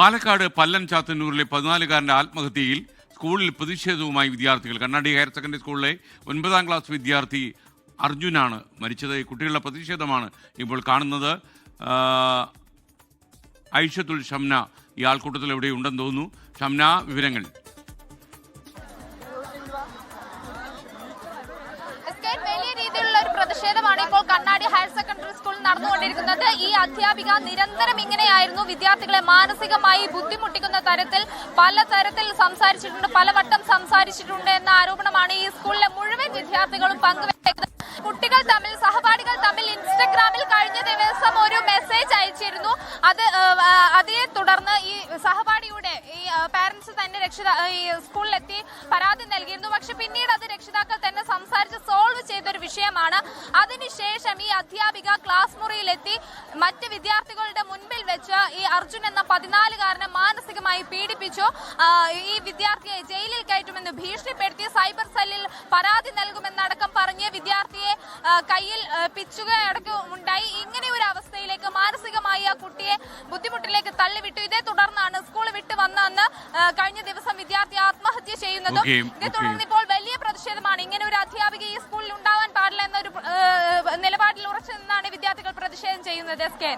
പാലക്കാട് പല്ലൻ ചാത്തന്നൂരിലെ പതിനാലുകാരന്റെ ആത്മഹത്യയിൽ സ്കൂളിൽ പ്രതിഷേധവുമായി വിദ്യാർത്ഥികൾ. കണ്ണാടി ഹയർ സെക്കൻഡറി സ്കൂളിലെ ഒൻപതാം ക്ലാസ് വിദ്യാർത്ഥി അർജുനാണ് മരിച്ചത്. കുട്ടികളുടെ പ്രതിഷേധമാണ് ഇപ്പോൾ കാണുന്നത്. ഐഷത്തുൽ ഷംന ഈ ആൾക്കൂട്ടത്തിൽ എവിടെ ഉണ്ടെന്ന് തോന്നുന്നു. ഷംന വിവരങ്ങൾ എസ്കേൻ വലിയ രീതിയിലുള്ള ഒരു പ്രതിഷേധമാണ് ഇപ്പോൾ കണ്ണാടി ഹയർ സെക്കൻഡറി സ്കൂളിൽ നടന്നുകൊണ്ടിരിക്കുന്നത് ഈ അധ്യാപിക നിരന്തരം ഇങ്ങനെയായിരുന്നു. വിദ്യാർത്ഥികളെ മാനസികമായി ബുദ്ധിമുട്ടിക്കുന്ന തരത്തിൽ പല തരത്തിൽ സംസാരിച്ചിട്ടുണ്ട് പലവട്ടം സംസാരിച്ചിട്ടുണ്ട് എന്ന ആരോപണമാണ് ഈ സ്കൂളിലെ മുഴുവൻ വിദ്യാർത്ഥികളും പങ്കുവെച്ചത്. കുട്ടികൾ തമ്മിൽ സഹപാഠികൾ തമ്മിൽ ഇൻസ്റ്റഗ്രാമിൽ കഴിഞ്ഞ ദിവസം ഒരു മെസ്സേജ് അയച്ചിരുന്നു. അത് അതിനെ തുടർന്ന് ഈ സഹപാഠിയുടെ ഈ പാരന്റ്സ് തന്നെ രക്ഷിതാ ഈ സ്കൂളിലെത്തി പരാതി നൽകിയിരുന്നു. പക്ഷെ പിന്നീട് അത് രക്ഷിതാക്കൾ ചെയ്തൊരു അതിനുശേഷം ഈ അധ്യാപിക ക്ലാസ് മുറിയിലെത്തി മറ്റ് വിദ്യാർത്ഥികളുടെ മുൻപിൽ വെച്ച് ഈ അർജുൻ എന്ന പതിനാലുകാരനെ മാനസികമായി പീഡിപ്പിച്ചു. ഈ വിദ്യാർത്ഥിയെ ജയിലിൽ കയറ്റുമെന്ന് ഭീഷണിപ്പെടുത്തി സൈബർ സെല്ലിൽ പരാതി നൽകുമെന്നടക്കം പറഞ്ഞ് വിദ്യാർത്ഥിയെ കയ്യിൽ ആ, പിച്ചുകയടക്കം ഉണ്ടായി. ഇങ്ങനെ ഒരു അവസ്ഥയിലേക്ക് മാനസികമായി ആ കുട്ടിയെ ബുദ്ധിമുട്ടിലേക്ക് തള്ളിവിട്ടു. ഇതേ തുടർന്നാണ് സ്കൂൾ വിട്ട് വന്നതെന്ന് കഴിഞ്ഞ ദിവസം വിദ്യാർത്ഥി ആത്മഹത്യ ചെയ്യുന്നതും ഇതേ തുടർന്ന് ഇപ്പോൾ പ്രതിഷേധം ചെയ്യുന്നത് എസ് കെ